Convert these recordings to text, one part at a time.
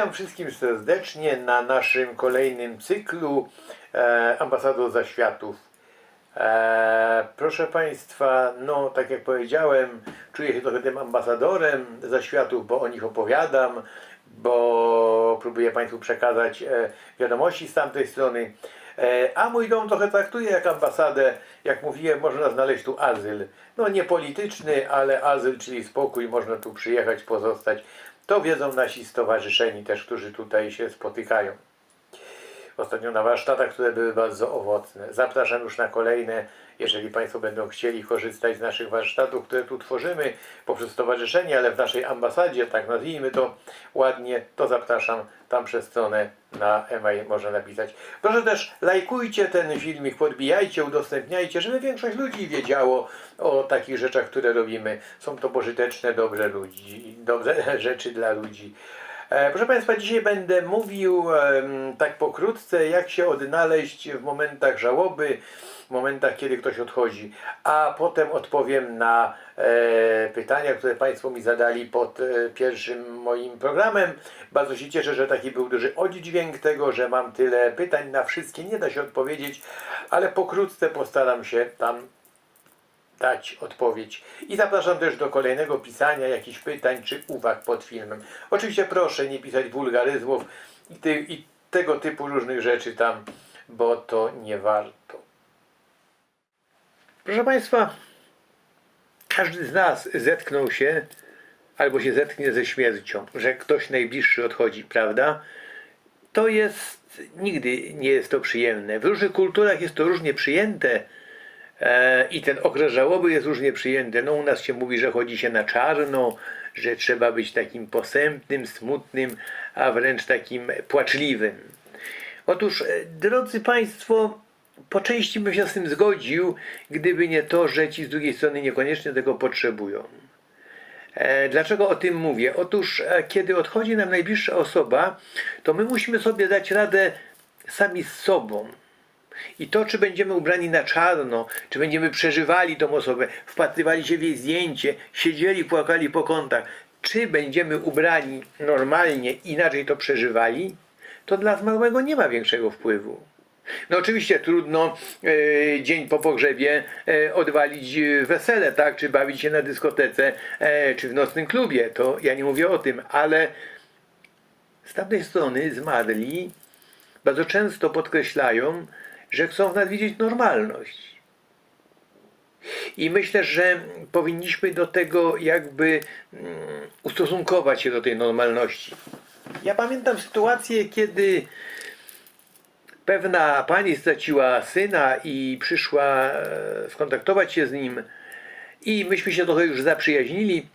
Witam wszystkim serdecznie na naszym kolejnym cyklu e, Ambasador Zaświatów. E, proszę Państwa, no tak jak powiedziałem, czuję się trochę tym ambasadorem zaświatów, bo o nich opowiadam, bo próbuję Państwu przekazać e, wiadomości z tamtej strony. E, a mój dom trochę traktuję jak ambasadę. Jak mówiłem, można znaleźć tu azyl. No nie polityczny, ale azyl, czyli spokój, można tu przyjechać, pozostać. To wiedzą nasi stowarzyszeni też, którzy tutaj się spotykają. Ostatnio na warsztatach, które były bardzo owocne. Zapraszam już na kolejne, jeżeli Państwo będą chcieli korzystać z naszych warsztatów, które tu tworzymy poprzez stowarzyszenie, ale w naszej ambasadzie, tak nazwijmy to ładnie, to zapraszam tam przez stronę na e-mail można napisać. Proszę też lajkujcie ten filmik, podbijajcie, udostępniajcie, żeby większość ludzi wiedziało o takich rzeczach, które robimy. Są to pożyteczne, dobre ludzi, dobre rzeczy dla ludzi. E, Proszę Państwa, dzisiaj będę mówił tak pokrótce, jak się odnaleźć w momentach żałoby, w momentach, kiedy ktoś odchodzi, a potem odpowiem na e, pytania, które Państwo mi zadali pod e, pierwszym moim programem. Bardzo się cieszę, że taki był duży oddźwięk tego, że mam tyle pytań na wszystkie, nie da się odpowiedzieć, ale pokrótce postaram się tam dać odpowiedź. I zapraszam też do kolejnego pisania jakichś pytań czy uwag pod filmem. Oczywiście proszę nie pisać wulgaryzmów i, ty, i tego typu różnych rzeczy tam, bo to nie warto. Proszę Państwa, każdy z nas zetknął się albo się zetknie ze śmiercią, że ktoś najbliższy odchodzi, prawda? To jest, nigdy nie jest to przyjemne. W różnych kulturach jest to różnie przyjęte, I ten okres żałoby jest różnie przyjęty. No u nas się mówi, że chodzi się na czarno, że trzeba być takim posępnym, smutnym, a wręcz takim płaczliwym. Otóż, e, drodzy Państwo, po części bym się z tym zgodził, gdyby nie to, że ci z drugiej strony niekoniecznie tego potrzebują. E, Dlaczego o tym mówię? Otóż, e, kiedy odchodzi nam najbliższa osoba, to my musimy sobie dać radę sami z sobą. I to, czy będziemy ubrani na czarno, czy będziemy przeżywali tą osobę, wpatrywali się w jej zdjęcie, siedzieli, płakali po kątach, czy będziemy ubrani normalnie, inaczej to przeżywali, to dla zmarłego nie ma większego wpływu. No oczywiście trudno e, dzień po pogrzebie e, odwalić wesele, tak, czy bawić się na dyskotece, e, czy w nocnym klubie, to ja nie mówię o tym, ale z tamtej strony zmarli bardzo często podkreślają, że chcą w nas widzieć normalność. I myślę, że powinniśmy do tego jakby mm, ustosunkować się do tej normalności. Ja pamiętam sytuację, kiedy pewna pani straciła syna i przyszła e, skontaktować się z nim i myśmy się trochę już zaprzyjaźnili.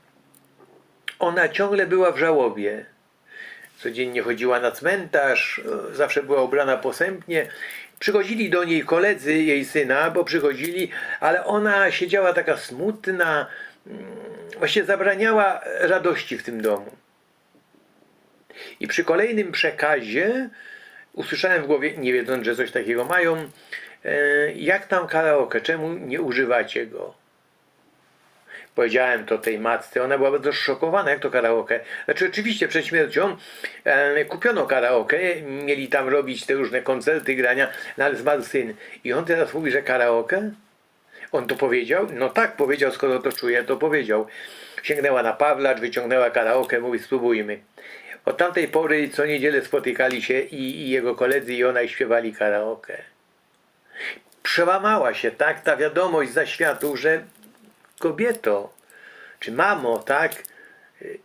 Ona ciągle była w żałobie. Codziennie chodziła na cmentarz, e, zawsze była ubrana posępnie. Przychodzili do niej koledzy jej syna, bo przychodzili, ale ona siedziała taka smutna, mm, właściwie zabraniała radości w tym domu. I przy kolejnym przekazie usłyszałem w głowie, nie wiedząc, że coś takiego mają, e, jak tam karaoke, czemu nie używacie go? Powiedziałem to tej matce, ona była bardzo zszokowana, jak to karaoke. Znaczy oczywiście przed śmiercią e, kupiono karaoke, mieli tam robić te różne koncerty, grania, no ale zmarł syn. I on teraz mówi, że karaoke? On to powiedział? No tak, powiedział, skoro to czuje, to powiedział. Sięgnęła na Pawlacz, wyciągnęła karaoke, mówi spróbujmy. Od tamtej pory co niedzielę spotykali się i, i jego koledzy i ona i śpiewali karaoke. Przełamała się, tak, ta wiadomość za światu, że kobieto, czy mamo, tak,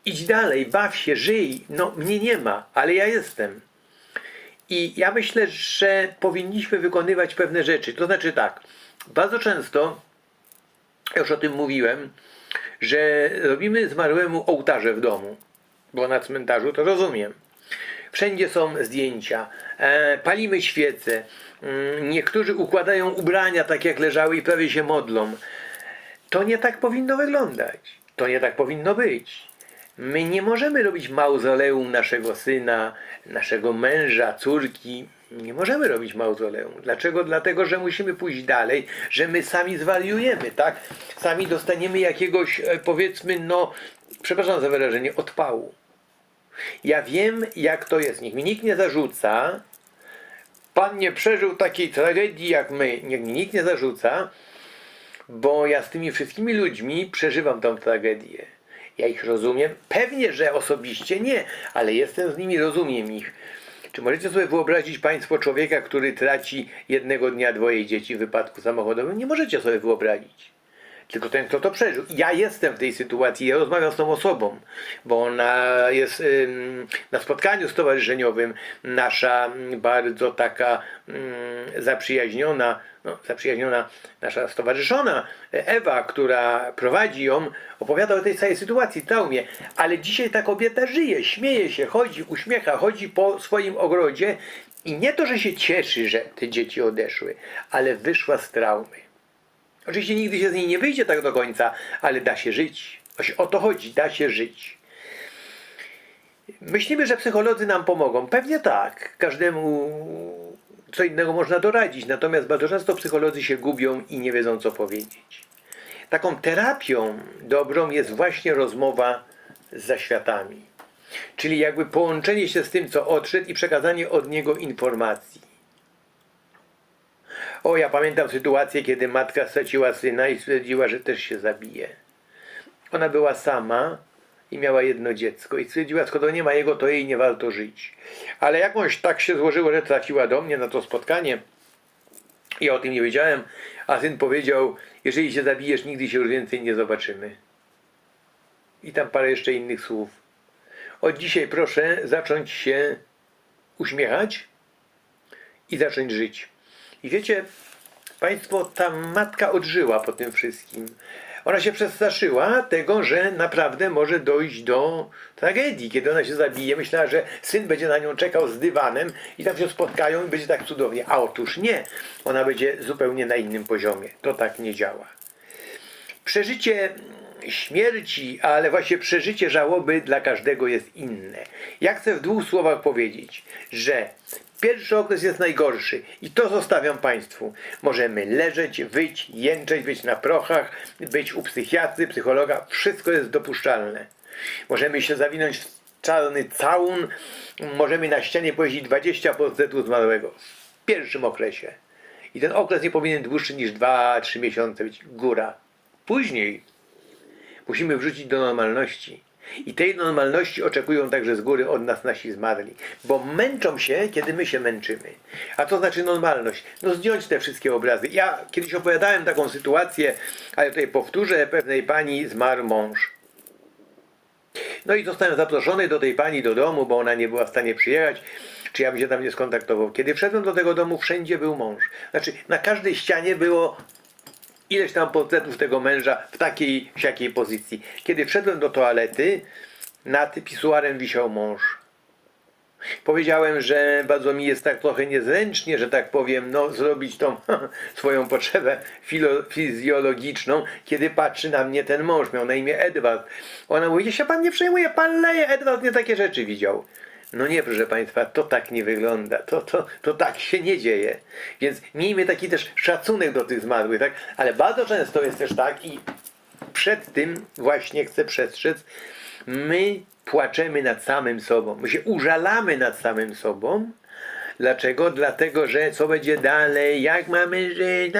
idź dalej, baw się, żyj, no mnie nie ma, ale ja jestem. I ja myślę, że powinniśmy wykonywać pewne rzeczy. To znaczy tak, bardzo często, już o tym mówiłem, że robimy zmarłemu ołtarze w domu, bo na cmentarzu to rozumiem. Wszędzie są zdjęcia, e, palimy świece, mm, niektórzy układają ubrania tak jak leżały i prawie się modlą. To nie tak powinno wyglądać. To nie tak powinno być. My nie możemy robić mauzoleum naszego syna, naszego męża, córki. Nie możemy robić mauzoleum. Dlaczego? Dlatego, że musimy pójść dalej, że my sami zwariujemy, tak? Sami dostaniemy jakiegoś, e, powiedzmy, no, przepraszam za wyrażenie, odpału. Ja wiem, jak to jest. Niech mi nikt nie zarzuca. Pan nie przeżył takiej tragedii jak my. Niech mi nikt nie zarzuca, bo ja z tymi wszystkimi ludźmi przeżywam tą tragedię. Ja ich rozumiem. Pewnie, że osobiście nie, ale jestem z nimi, rozumiem ich. Czy możecie sobie wyobrazić Państwo człowieka, który traci jednego dnia dwoje dzieci w wypadku samochodowym? Nie możecie sobie wyobrazić. Tylko ten, kto to przeżył. Ja jestem w tej sytuacji, ja rozmawiam z tą osobą, bo ona jest ym, na spotkaniu stowarzyszeniowym, nasza bardzo taka zaprzyjaźniona, no, zaprzyjaźniona nasza stowarzyszona Ewa, która prowadzi ją, opowiada o tej całej sytuacji, traumie. Ale dzisiaj ta kobieta żyje, śmieje się, chodzi, uśmiecha, chodzi po swoim ogrodzie i nie to, że się cieszy, że te dzieci odeszły, ale wyszła z traumy. Oczywiście nigdy się z niej nie wyjdzie tak do końca, ale da się żyć. O to chodzi, da się żyć. Myślimy, że psycholodzy nam pomogą. Pewnie tak. Każdemu co innego można doradzić. Natomiast bardzo często psycholodzy się gubią i nie wiedzą, co powiedzieć. Taką terapią dobrą jest właśnie rozmowa z zaświatami. Czyli jakby połączenie się z tym, co odszedł i przekazanie od niego informacji. O, ja pamiętam sytuację, kiedy matka straciła syna i stwierdziła, że też się zabije. Ona była sama i miała jedno dziecko i stwierdziła, skoro nie ma jego, to jej nie warto żyć. Ale jakąś tak się złożyło, że trafiła do mnie na to spotkanie. Ja o tym nie wiedziałem, a syn powiedział, jeżeli się zabijesz, nigdy się już więcej nie zobaczymy. I tam parę jeszcze innych słów. Od dzisiaj proszę zacząć się uśmiechać i zacząć żyć. I wiecie, Państwo, ta matka odżyła po tym wszystkim. Ona się przestraszyła tego, że naprawdę może dojść do tragedii, kiedy ona się zabije. Myślała, że syn będzie na nią czekał z dywanem i tam się spotkają i będzie tak cudownie. A otóż nie. Ona będzie zupełnie na innym poziomie. To tak nie działa. Przeżycie śmierci, ale właśnie przeżycie żałoby dla każdego jest inne. Ja chcę w dwóch słowach powiedzieć, że pierwszy okres jest najgorszy i to zostawiam Państwu. Możemy leżeć, wyć, jęczeć, być na prochach, być u psychiatry, psychologa, wszystko jest dopuszczalne. Możemy się zawinąć w czarny całun, możemy na ścianie pojeździć 20 portretów zmarłego w pierwszym okresie. I ten okres nie powinien dłuższy niż 2-3 miesiące być góra. Później musimy wrzucić do normalności. I tej normalności oczekują także z góry od nas nasi zmarli. Bo męczą się, kiedy my się męczymy. A to znaczy normalność. No zdjąć te wszystkie obrazy. Ja kiedyś opowiadałem taką sytuację, ale tutaj powtórzę, pewnej pani zmarł mąż. No i zostałem zaproszony do tej pani do domu, bo ona nie była w stanie przyjechać. Czy ja bym się tam nie skontaktował? Kiedy wszedłem do tego domu, wszędzie był mąż. Znaczy, na każdej ścianie było ileś tam portretów tego męża w takiej, siakiej pozycji. Kiedy wszedłem do toalety, nad pisuarem wisiał mąż. Powiedziałem, że bardzo mi jest tak trochę niezręcznie, że tak powiem, no, zrobić tą swoją potrzebę fizjologiczną, kiedy patrzy na mnie ten mąż. Miał na imię Edward. Ona mówi, się pan nie przejmuje, pan leje, Edward nie takie rzeczy widział. No nie, proszę Państwa, to tak nie wygląda, to, to, to tak się nie dzieje. Więc miejmy taki też szacunek do tych zmarłych, tak? Ale bardzo często jest też tak i przed tym właśnie chcę przestrzec, my płaczemy nad samym sobą, my się użalamy nad samym sobą. Dlaczego? Dlatego, że co będzie dalej, jak mamy żyć,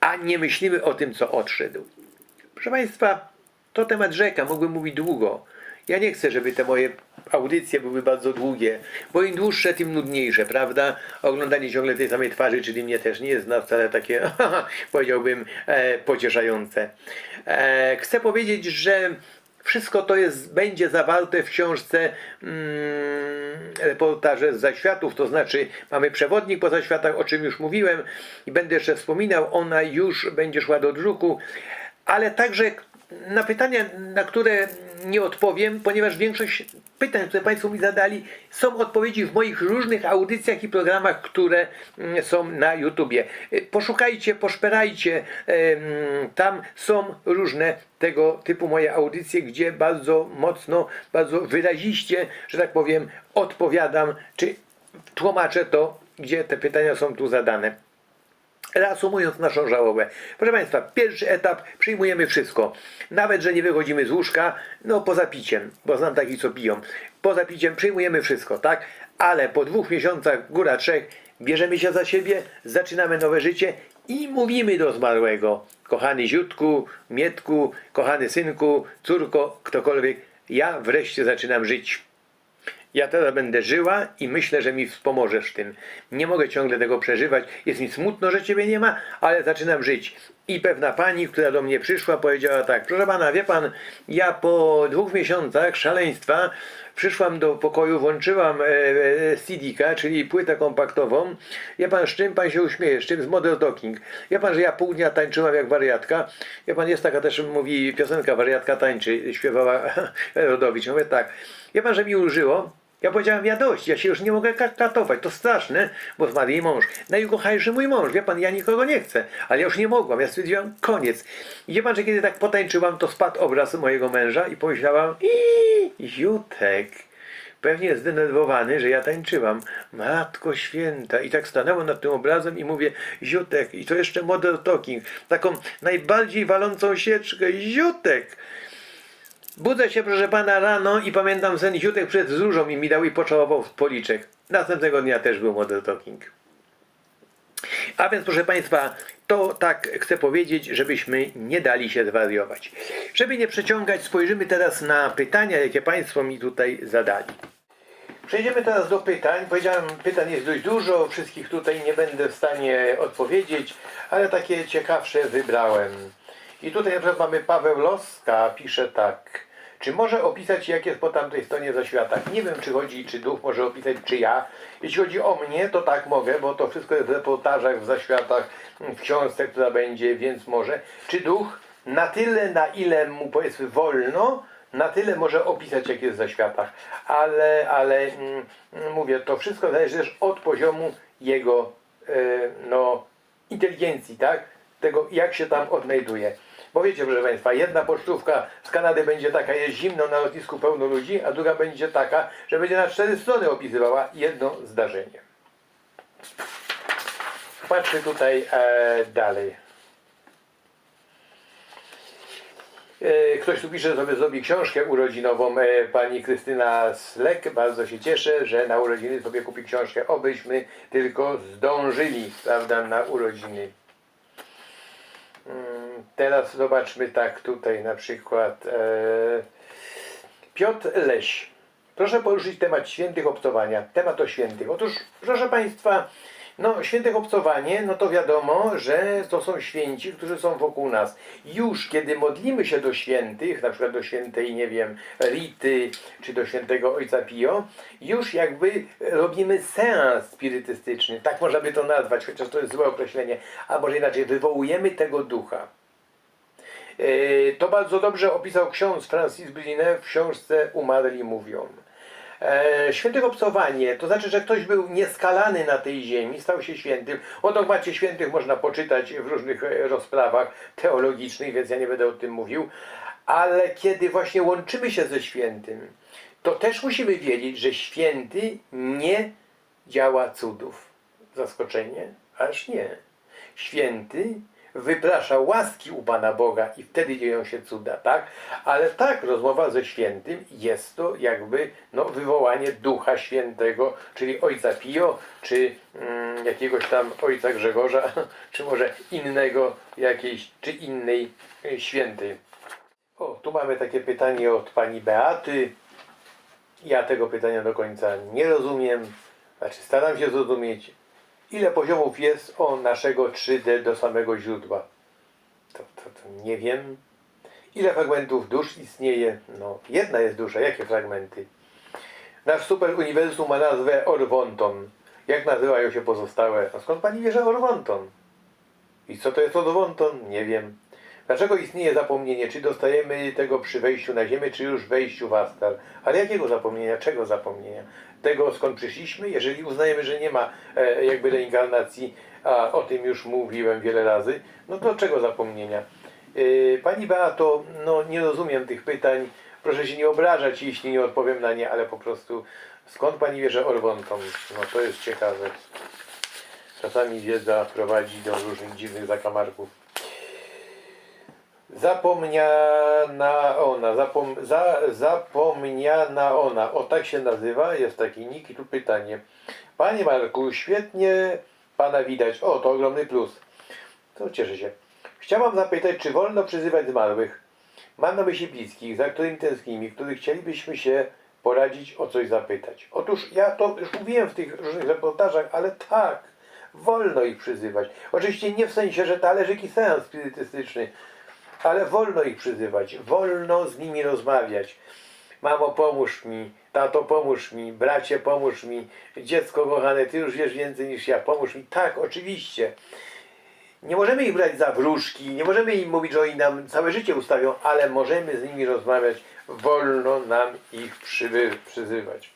a nie myślimy o tym, co odszedł. Proszę Państwa, to temat rzeka, mógłbym mówić długo. Ja nie chcę, żeby te moje audycje były bardzo długie, bo im dłuższe, tym nudniejsze, prawda? Oglądanie ciągle tej samej twarzy, czyli mnie też nie jest na wcale takie, powiedziałbym, e, pocieszające. E, chcę powiedzieć, że wszystko to jest, będzie zawarte w książce mm, reportaże z zaświatów, to znaczy mamy przewodnik po zaświatach, o czym już mówiłem i będę jeszcze wspominał, ona już będzie szła do druku, ale także na pytania, na które nie odpowiem, ponieważ większość pytań, które Państwo mi zadali, są odpowiedzi w moich różnych audycjach i programach, które mm, są na YouTubie. Y, Poszukajcie, poszperajcie, tam są różne tego typu moje audycje, gdzie bardzo mocno, bardzo wyraziście, że tak powiem, odpowiadam, czy tłumaczę to, gdzie te pytania są tu zadane. Reasumując naszą żałobę. Proszę Państwa, pierwszy etap przyjmujemy wszystko. Nawet, że nie wychodzimy z łóżka, no poza piciem, bo znam takich, co piją. Poza piciem przyjmujemy wszystko, tak? Ale po dwóch miesiącach, góra trzech, bierzemy się za siebie, zaczynamy nowe życie i mówimy do zmarłego. Kochany ziutku, mietku, kochany synku, córko, ktokolwiek, ja wreszcie zaczynam żyć. Ja teraz będę żyła i myślę, że mi wspomożesz w tym. Nie mogę ciągle tego przeżywać. Jest mi smutno, że ciebie nie ma, ale zaczynam żyć. I pewna pani, która do mnie przyszła, powiedziała tak: Proszę pana, wie pan, ja po dwóch miesiącach szaleństwa przyszłam do pokoju, włączyłam e, e, CD-ka, czyli płytę kompaktową. Wie pan, z czym pan się uśmieje? Z czym? Z Model Talking. Wie pan, że ja pół dnia tańczyłam jak wariatka. Wie pan, jest taka też, mówi piosenka Wariatka tańczy, śpiewała Rodowicz. Mówię tak. Wie pan, że mi ulżyło? Ja powiedziałem, ja dość, ja się już nie mogę ka- katować, to straszne, bo zmarł jej mąż. Najukochajszy mój mąż, wie pan, ja nikogo nie chcę, ale ja już nie mogłam, ja stwierdziłam, koniec. I wie pan, że kiedy tak potańczyłam, to spadł obraz mojego męża i pomyślałam, i Jutek, pewnie zdenerwowany, że ja tańczyłam. Matko święta. I tak stanęłam nad tym obrazem i mówię, Ziutek, i to jeszcze model talking, taką najbardziej walącą sieczkę, Ziutek. Budzę się, proszę pana, rano i pamiętam sen Ziutek przed zróżą i mi dał i poczałował w policzek. Następnego dnia też był model talking. A więc, proszę Państwa, to tak chcę powiedzieć, żebyśmy nie dali się zwariować. Żeby nie przeciągać, spojrzymy teraz na pytania, jakie Państwo mi tutaj zadali. Przejdziemy teraz do pytań. Powiedziałem, pytań jest dość dużo, wszystkich tutaj nie będę w stanie odpowiedzieć, ale takie ciekawsze wybrałem. I tutaj na przykład mamy Paweł Loska, pisze tak. Czy może opisać, jak jest po tamtej stronie zaświata? Nie wiem, czy chodzi, czy duch może opisać, czy ja. Jeśli chodzi o mnie, to tak mogę, bo to wszystko jest w reportażach, w zaświatach, w książce, która będzie, więc może. Czy duch na tyle, na ile mu powiedzmy wolno, na tyle może opisać, jak jest zaświatach. Ale, ale mm, mówię, to wszystko zależy też od poziomu jego e, no, inteligencji, tak? Tego, jak się tam odnajduje. Bo wiecie, proszę Państwa, jedna pocztówka z Kanady będzie taka, jest zimno na lotnisku pełno ludzi, a druga będzie taka, że będzie na cztery strony opisywała jedno zdarzenie. Patrzmy tutaj e, dalej. E, Ktoś tu pisze, że sobie zrobi książkę urodzinową. E, Pani Krystyna Slek, bardzo się cieszę, że na urodziny sobie kupi książkę. Obyśmy tylko zdążyli, prawda, na urodziny. Teraz zobaczmy tak tutaj na przykład. E, Piotr Leś. Proszę poruszyć temat świętych obcowania. Temat o świętych. Otóż, proszę Państwa, no świętych obcowanie, no to wiadomo, że to są święci, którzy są wokół nas. Już kiedy modlimy się do świętych, na przykład do świętej, nie wiem, Rity, czy do świętego Ojca Pio, już jakby robimy seans spirytystyczny, tak można by to nazwać, chociaż to jest złe określenie, a może inaczej, wywołujemy tego ducha. Yy, To bardzo dobrze opisał ksiądz Francis Blinet w książce Umarli mówią. E, Świętych obcowanie, to znaczy, że ktoś był nieskalany na tej ziemi, stał się świętym. O dogmacie świętych można poczytać w różnych e, rozprawach teologicznych, więc ja nie będę o tym mówił. Ale kiedy właśnie łączymy się ze świętym, to też musimy wiedzieć, że święty nie działa cudów. Zaskoczenie? Aż nie. Święty wyprasza łaski u Pana Boga i wtedy dzieją się cuda, tak? Ale tak, rozmowa ze świętym jest to jakby no, wywołanie Ducha Świętego, czyli Ojca Pio, czy mm, jakiegoś tam Ojca Grzegorza, czy może innego jakiejś, czy innej e, świętej. O, tu mamy takie pytanie od Pani Beaty. Ja tego pytania do końca nie rozumiem, znaczy staram się zrozumieć. Ile poziomów jest o naszego 3D do samego źródła? To, to, to nie wiem. Ile fragmentów dusz istnieje? No, jedna jest dusza. Jakie fragmenty? Nasz super uniwersum ma nazwę Orwonton. Jak nazywają się pozostałe? A skąd pani wie, że Orwonton? I co to jest Orwonton? Nie wiem. Dlaczego istnieje zapomnienie? Czy dostajemy tego przy wejściu na ziemię, czy już wejściu w Astar? Ale jakiego zapomnienia? Czego zapomnienia? Tego skąd przyszliśmy? Jeżeli uznajemy, że nie ma e, jakby reinkarnacji, a o tym już mówiłem wiele razy, no to czego zapomnienia? E, Pani Beato, no nie rozumiem tych pytań. Proszę się nie obrażać, jeśli nie odpowiem na nie, ale po prostu skąd Pani wie, że Orwonką? No to jest ciekawe. Czasami wiedza prowadzi do różnych dziwnych zakamarków. Zapomniana ona, zapom, za, zapomniana ona, o tak się nazywa, jest taki nick i tu pytanie. Panie Marku, świetnie Pana widać, o to ogromny plus. To cieszę się. Chciałam zapytać, czy wolno przyzywać zmarłych? Mam na myśli bliskich, za którymi tęsknimy, których chcielibyśmy się poradzić, o coś zapytać. Otóż ja to już mówiłem w tych różnych reportażach, ale tak, wolno ich przyzywać. Oczywiście nie w sensie, że talerzyk i seans spirytystyczny, ale wolno ich przyzywać, wolno z nimi rozmawiać. Mamo, pomóż mi, tato, pomóż mi, bracie, pomóż mi, dziecko kochane, ty już wiesz więcej niż ja, pomóż mi. Tak, oczywiście. Nie możemy ich brać za wróżki, nie możemy im mówić, że oni nam całe życie ustawią, ale możemy z nimi rozmawiać. Wolno nam ich przyzywać.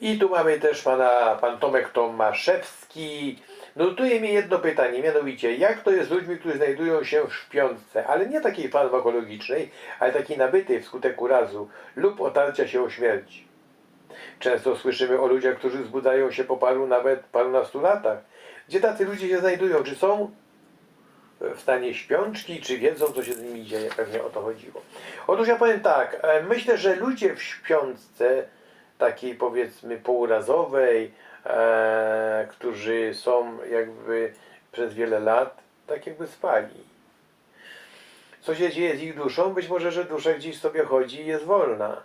I tu mamy też pana, pan Tomek Tomaszewski. Notuje mi jedno pytanie, mianowicie, jak to jest z ludźmi, którzy znajdują się w śpiączce, ale nie takiej farmakologicznej, ale takiej nabytej wskutek urazu lub otarcia się o śmierć. Często słyszymy o ludziach, którzy zbudzają się po paru, nawet parunastu latach. Gdzie tacy ludzie się znajdują? Czy są w stanie śpiączki, czy wiedzą, co się z nimi dzieje? Pewnie o to chodziło. Otóż ja powiem tak, e, myślę, że ludzie w śpiączce, takiej powiedzmy półrazowej, e, którzy są jakby przez wiele lat, tak jakby spali. Co się dzieje z ich duszą? Być może, że dusza gdzieś sobie chodzi i jest wolna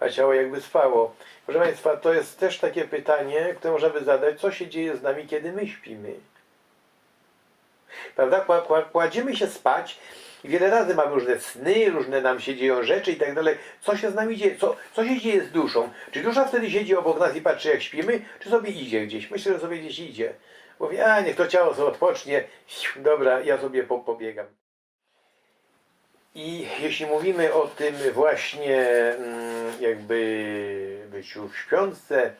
a ciało jakby spało. Proszę Państwa, to jest też takie pytanie, które możemy zadać, co się dzieje z nami, kiedy my śpimy. Prawda? Kła- kła- Kładziemy się spać i wiele razy mamy różne sny, różne nam się dzieją rzeczy i tak dalej. Co się z nami dzieje? Co, co się dzieje z duszą? Czy dusza wtedy siedzi obok nas i patrzy jak śpimy, czy sobie idzie gdzieś? Myślę, że sobie gdzieś idzie. Mówi, a niech to ciało sobie odpocznie, dobra, ja sobie po, pobiegam. I jeśli mówimy o tym właśnie mm, jakby byciu w śpiączce,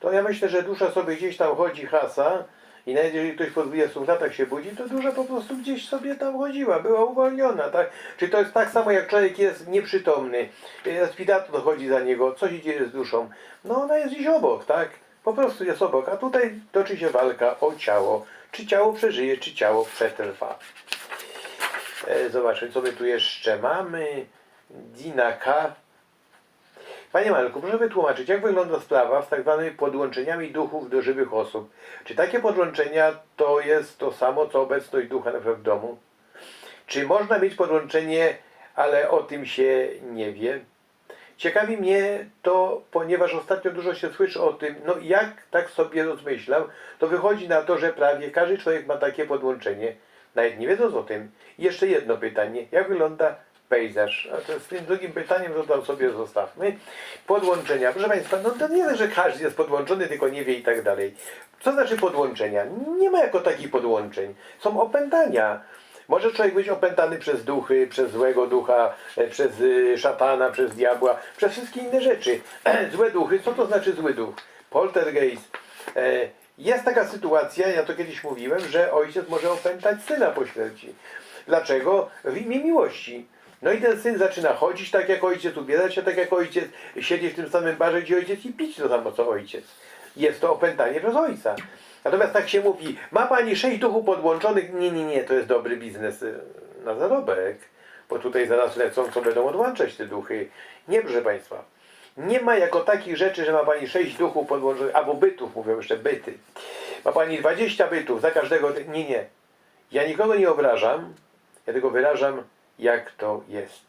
to ja myślę, że dusza sobie gdzieś tam chodzi hasa i nawet jeżeli ktoś po 20 latach się budzi, to dusza po prostu gdzieś sobie tam chodziła, była uwolniona, tak? Czy to jest tak samo jak człowiek jest nieprzytomny, respirator chodzi za niego, co się dzieje z duszą? No ona jest gdzieś obok, tak? Po prostu jest obok, a tutaj toczy się walka o ciało. Czy ciało przeżyje, czy ciało przetrwa. E, Zobaczmy, co my tu jeszcze mamy. Dina K. Panie Marku, proszę wytłumaczyć, jak wygląda sprawa z tak zwanymi podłączeniami duchów do żywych osób? Czy takie podłączenia to jest to samo, co obecność ducha na przykład w domu? Czy można mieć podłączenie, ale o tym się nie wie? Ciekawi mnie to, ponieważ ostatnio dużo się słyszy o tym, no jak tak sobie rozmyślam, to wychodzi na to, że prawie każdy człowiek ma takie podłączenie, nawet nie wiedząc o tym. I jeszcze jedno pytanie, jak wygląda pejzaż? Z tym drugim pytaniem to tam sobie zostawmy. Podłączenia. Proszę Państwa, no to nie jest, że każdy jest podłączony, tylko nie wie i tak dalej. Co znaczy podłączenia? Nie ma jako takich podłączeń. Są opętania. Może człowiek być opętany przez duchy, przez złego ducha, e, przez y, szatana, przez diabła, przez wszystkie inne rzeczy. Złe duchy, co to znaczy zły duch? Poltergeist. E, Jest taka sytuacja, ja to kiedyś mówiłem, że ojciec może opętać syna po śmierci. Dlaczego? W imię miłości. No i ten syn zaczyna chodzić tak jak ojciec, ubierać się tak jak ojciec, siedzieć w tym samym barze gdzie ojciec i pić to samo co ojciec. Jest to opętanie przez ojca. Natomiast tak się mówi, ma pani sześć duchów podłączonych? Nie, nie, nie, to jest dobry biznes y, na zarobek. Bo tutaj zaraz lecą, co będą odłączać te duchy. Nie, proszę Państwa. Nie ma jako takich rzeczy, że ma pani sześć duchów podłączonych, albo bytów, mówią jeszcze byty. Ma pani 20 bytów, za każdego. Nie, nie. Ja nikogo nie obrażam, ja tylko wyrażam, jak to jest.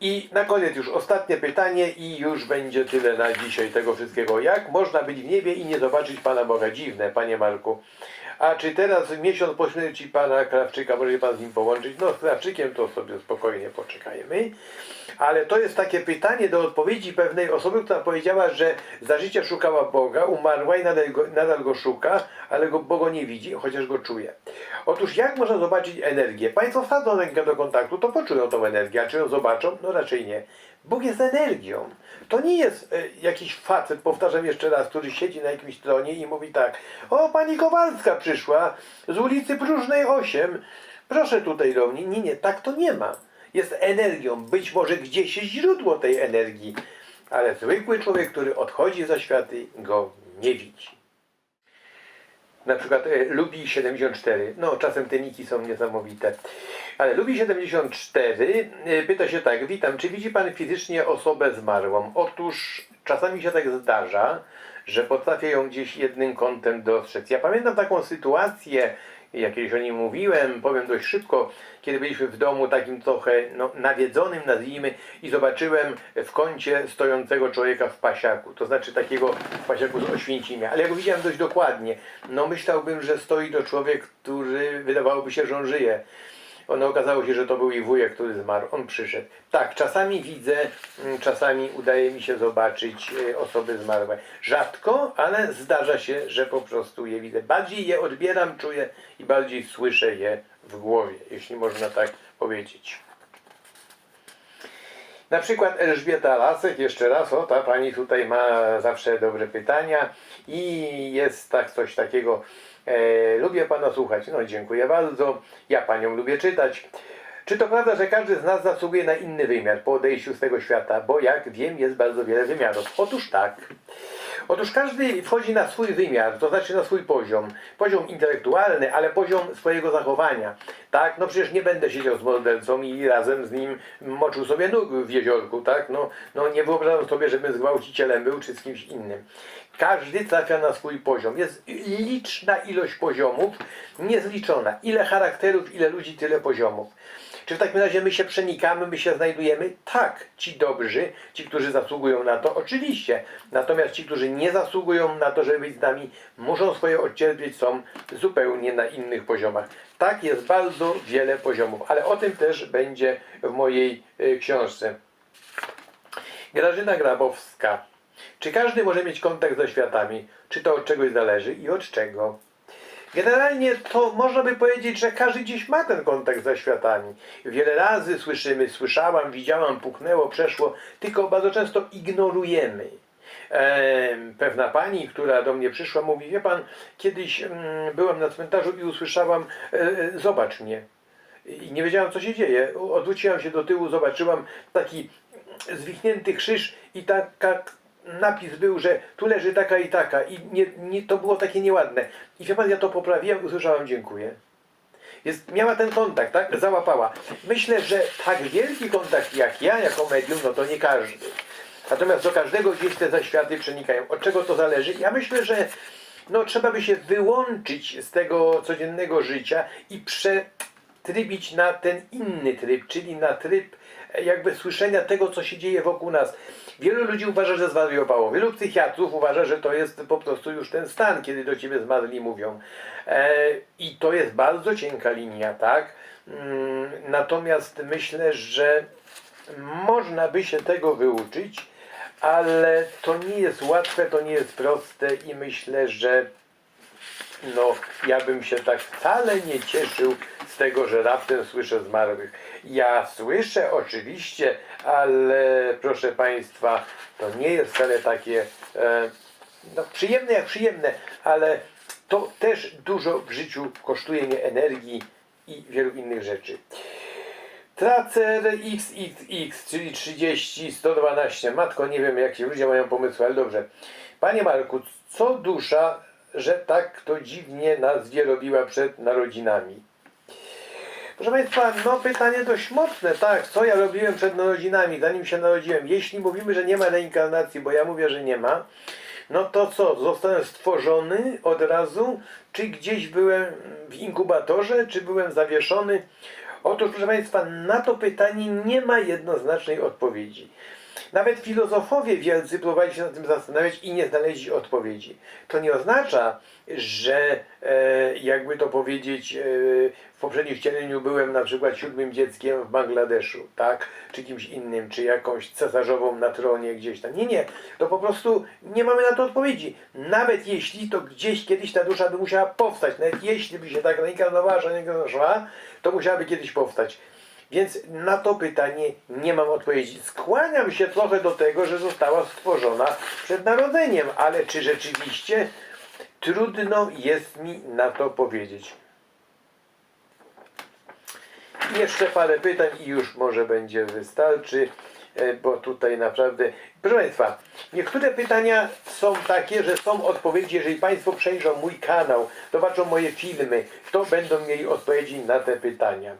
I na koniec już ostatnie pytanie i już będzie tyle na dzisiaj tego wszystkiego. Jak można być w niebie i nie zobaczyć Pana Boga? Dziwne, Panie Marku. A czy teraz, miesiąc po śmierci pana Krawczyka, może się pan z nim połączyć? No, z Krawczykiem to sobie spokojnie poczekajmy. Ale to jest takie pytanie do odpowiedzi pewnej osoby, która powiedziała, że za życia szukała Boga, umarła i nadal go, nadal go szuka, ale go, Boga nie widzi, chociaż go czuje. Otóż jak można zobaczyć energię? Państwo wsadzą rękę do kontaktu, to poczują tą energię, a czy ją zobaczą? No raczej nie. Bóg jest energią. To nie jest e, jakiś facet, powtarzam jeszcze raz, który siedzi na jakimś stronie i mówi tak, o pani Kowalska przyszła z ulicy Próżnej 8, proszę tutaj do mnie. Nie, nie, tak to nie ma. Jest energią, być może gdzieś jest źródło tej energii, ale zwykły człowiek, który odchodzi za światy, go nie widzi. Na przykład e, Lubi 74. No, czasem te niki są niesamowite. Ale Lubi 74 e, pyta się tak: Witam, czy widzi pan fizycznie osobę zmarłą? Otóż czasami się tak zdarza, że potrafię ją gdzieś jednym kątem dostrzec. Ja pamiętam taką sytuację, ja kiedyś o nim mówiłem, powiem dość szybko, kiedy byliśmy w domu takim trochę no, nawiedzonym, nazwijmy, i zobaczyłem w kącie stojącego człowieka w pasiaku, to znaczy takiego w pasiaku z Oświęcimia, ale ja go widziałem dość dokładnie. No myślałbym, że stoi to człowiek, który wydawałoby się, że on żyje. Ono okazało się, że to był jej wujek, który zmarł. On przyszedł. Tak, czasami widzę, mm, czasami udaje mi się zobaczyć e, osoby zmarłe. Rzadko, ale zdarza się, że po prostu je widzę. Bardziej je odbieram, czuję i bardziej słyszę je w głowie, jeśli można tak powiedzieć. Na przykład Elżbieta Lasek, jeszcze raz, o ta pani tutaj ma zawsze dobre pytania i jest tak coś takiego, e, lubię pana słuchać, no dziękuję bardzo, ja panią lubię czytać. Czy to prawda, że każdy z nas zasługuje na inny wymiar po odejściu z tego świata? Bo jak wiem, jest bardzo wiele wymiarów. Otóż tak. Otóż każdy wchodzi na swój wymiar, to znaczy na swój poziom. Poziom intelektualny, ale poziom swojego zachowania. Tak, no przecież nie będę siedział z mordercą i razem z nim moczył sobie nóg w jeziorku, tak? No, no nie wyobrażam sobie, żebym z gwałcicielem był czy z kimś innym. Każdy trafia na swój poziom. Jest liczna ilość poziomów, niezliczona. Ile charakterów, ile ludzi, tyle poziomów. Czy w takim razie my się przenikamy, my się znajdujemy? Tak, ci dobrzy, ci, którzy zasługują na to, oczywiście. Natomiast ci, którzy nie zasługują na to, żeby być z nami, muszą swoje odcierpieć, są zupełnie na innych poziomach. Tak, jest bardzo wiele poziomów, ale o tym też będzie w mojej y, książce. Grażyna Grabowska. Czy każdy może mieć kontakt ze światami? Czy to od czegoś zależy i od czego? Generalnie to można by powiedzieć, że każdy gdzieś ma ten kontakt ze światami. Wiele razy słyszymy, słyszałam, widziałam, puknęło, przeszło, tylko bardzo często ignorujemy. Em, Pewna pani, która do mnie przyszła, mówi: Wie pan, kiedyś mm, byłam na cmentarzu i usłyszałam: e, e, Zobacz mnie. I nie wiedziałam, co się dzieje. Odwróciłam się do tyłu, zobaczyłam taki zwichnięty krzyż i taka napis był, że tu leży taka i taka i nie, nie, to było takie nieładne. I wie pan, ja to poprawiłem, usłyszałam dziękuję. Jest, miała ten kontakt, tak? Załapała. Myślę, że tak wielki kontakt jak ja, jako medium, no to nie każdy. Natomiast do każdego gdzieś te zaświaty przenikają. Od czego to zależy? Ja myślę, że no, trzeba by się wyłączyć z tego codziennego życia i przetrybić na ten inny tryb, czyli na tryb e, jakby słyszenia tego, co się dzieje wokół nas. Wielu ludzi uważa, że zwariowało. Wielu psychiatrów uważa, że to jest po prostu już ten stan, kiedy do ciebie zmarli mówią. E, I to jest bardzo cienka linia, tak? Mm, Natomiast myślę, że można by się tego wyuczyć, ale to nie jest łatwe, to nie jest proste i myślę, że no, ja bym się tak wcale nie cieszył z tego, że raptem słyszę zmarłych. Ja słyszę oczywiście, ale proszę Państwa, to nie jest wcale takie e, no, przyjemne jak przyjemne, ale to też dużo w życiu kosztuje mnie energii i wielu innych rzeczy. Tracer XXX, czyli 30, 112. Matko, nie wiem jakie ludzie mają pomysły, ale dobrze. Panie Marku, co dusza, że tak to dziwnie nas robiła przed narodzinami? Proszę Państwa, no pytanie dość mocne, tak, co ja robiłem przed narodzinami, zanim się narodziłem. Jeśli mówimy, że nie ma reinkarnacji, bo ja mówię, że nie ma, no to co, zostałem stworzony od razu, czy gdzieś byłem w inkubatorze, czy byłem zawieszony? Otóż, proszę Państwa, na to pytanie nie ma jednoznacznej odpowiedzi. Nawet filozofowie wielcy próbowali się nad tym zastanawiać i nie znaleźli odpowiedzi. To nie oznacza, że e, jakby to powiedzieć, e, w poprzednim wcieleniu byłem na przykład siódmym dzieckiem w Bangladeszu, tak? Czy kimś innym, czy jakąś cesarzową na tronie gdzieś tam. Nie, nie. To po prostu nie mamy na to odpowiedzi. Nawet jeśli to gdzieś kiedyś ta dusza by musiała powstać, nawet jeśli by się tak reinkarnowała, że nie zaszła, to musiałaby kiedyś powstać. Więc na to pytanie nie mam odpowiedzi. Skłaniam się trochę do tego, że została stworzona przed narodzeniem, ale czy rzeczywiście trudno jest mi na to powiedzieć. Jeszcze parę pytań i już może będzie wystarczy, e, bo tutaj naprawdę. Proszę Państwa, niektóre pytania są takie, że są odpowiedzi, jeżeli Państwo przejrzą mój kanał, zobaczą moje filmy, to będą mieli odpowiedzi na te pytania.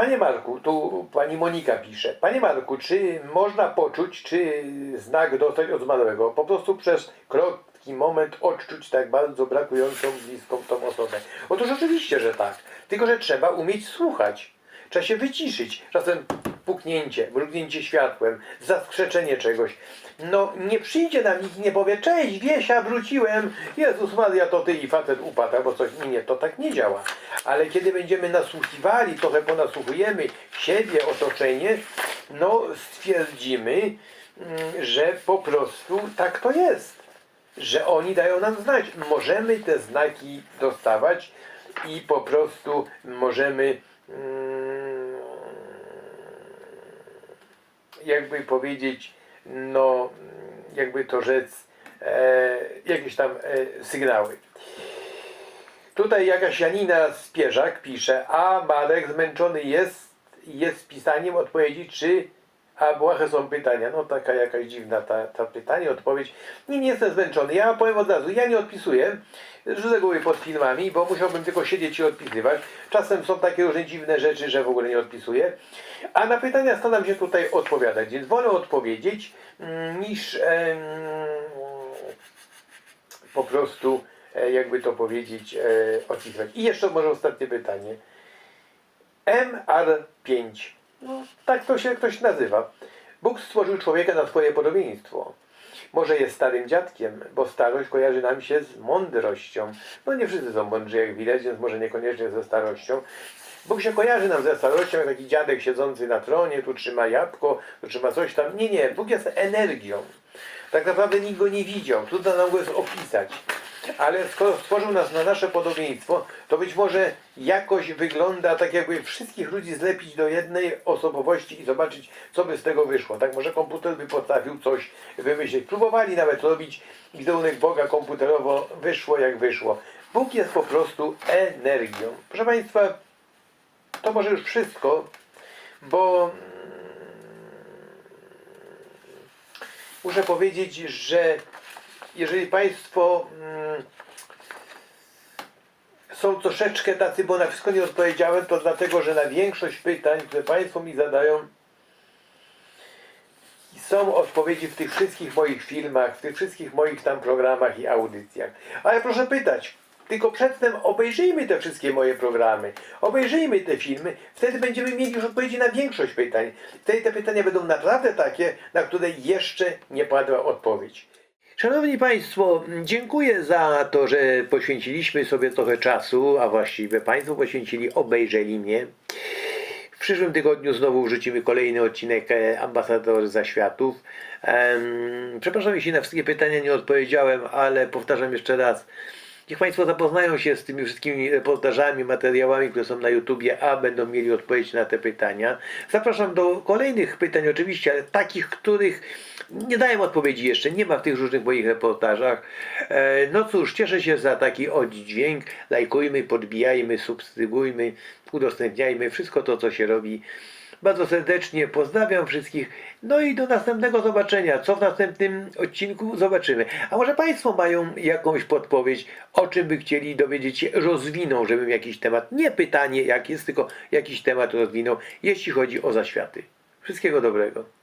Panie Marku, tu pani Monika pisze. Panie Marku, czy można poczuć, czy znak dostać od zmarłego? Po prostu przez krótki moment odczuć tak bardzo brakującą bliską tą osobę. Otóż oczywiście, że tak. Tylko, że trzeba umieć słuchać. Trzeba się wyciszyć. Czasem puknięcie, mrugnięcie światłem, zaskrzeczenie czegoś. No nie przyjdzie nam nikt i nie powie, cześć Wiesia, wróciłem, Jezus Maria, to ty i facet upadł, albo coś. Nie, to tak nie działa. Ale kiedy będziemy nasłuchiwali, trochę ponasłuchujemy siebie, otoczenie, no stwierdzimy, mm, że po prostu tak to jest. Że oni dają nam znać. Możemy te znaki dostawać i po prostu możemy mm, jakby powiedzieć, no, jakby to rzec, e, jakieś tam e, sygnały. Tutaj jakaś Janina Spierzak pisze, a Marek zmęczony jest, jest pisaniem odpowiedzi, czy a błahe są pytania. No taka jakaś dziwna ta, ta pytanie, odpowiedź. Nie, nie jestem zmęczony. Ja powiem od razu, ja nie odpisuję z reguły pod filmami, bo musiałbym tylko siedzieć i odpisywać. Czasem są takie różne dziwne rzeczy, że w ogóle nie odpisuję. A na pytania staram się tutaj odpowiadać, więc wolę odpowiedzieć mm, niż em, po prostu, e, jakby to powiedzieć, e, odpisywać. I jeszcze może ostatnie pytanie. MR5. No, tak to się ktoś nazywa. Bóg stworzył człowieka na swoje podobieństwo. Może jest starym dziadkiem, bo starość kojarzy nam się z mądrością. No nie wszyscy są mądrzy, jak widać, więc może niekoniecznie ze starością. Bóg się kojarzy nam ze starością, jak taki dziadek siedzący na tronie, tu trzyma jabłko, tu trzyma coś tam. Nie, nie, Bóg jest energią. Tak naprawdę nikt go nie widział, trudno nam go jest opisać. Ale skoro stworzył nas na nasze podobieństwo, to być może jakoś wygląda tak, jakby wszystkich ludzi zlepić do jednej osobowości i zobaczyć, co by z tego wyszło. Tak może komputer by potrafił coś wymyślić. Próbowali nawet robić wizerunek Boga komputerowo, wyszło jak wyszło. Bóg jest po prostu energią. Proszę Państwa, to może już wszystko, bo muszę powiedzieć, że jeżeli Państwo mm, są troszeczkę tacy, bo na wszystko nie odpowiedziałem, to dlatego, że na większość pytań, które Państwo mi zadają, są odpowiedzi w tych wszystkich moich filmach, w tych wszystkich moich tam programach i audycjach. Ale proszę pytać, tylko przedtem obejrzyjmy te wszystkie moje programy, obejrzyjmy te filmy, wtedy będziemy mieli już odpowiedzi na większość pytań. Wtedy te pytania będą naprawdę takie, na które jeszcze nie padła odpowiedź. Szanowni Państwo, dziękuję za to, że poświęciliśmy sobie trochę czasu, a właściwie Państwo poświęcili, obejrzeli mnie. W przyszłym tygodniu znowu wrzucimy kolejny odcinek e, Ambasador Zaświatów. Przepraszam, jeśli na wszystkie pytania nie odpowiedziałem, ale powtarzam jeszcze raz. Niech Państwo zapoznają się z tymi wszystkimi reportażami, materiałami, które są na YouTubie, a będą mieli odpowiedź na te pytania. Zapraszam do kolejnych pytań oczywiście, ale takich, których nie dałem odpowiedzi jeszcze, nie ma w tych różnych moich reportażach. E, No cóż, cieszę się za taki oddźwięk. Lajkujmy, podbijajmy, subskrybujmy, udostępniajmy wszystko to, co się robi. Bardzo serdecznie pozdrawiam wszystkich. No i do następnego zobaczenia. Co w następnym odcinku zobaczymy. A może Państwo mają jakąś podpowiedź, o czym by chcieli dowiedzieć się, rozwiną, żebym jakiś temat, nie pytanie jak jest, tylko jakiś temat rozwinął, jeśli chodzi o zaświaty. Wszystkiego dobrego.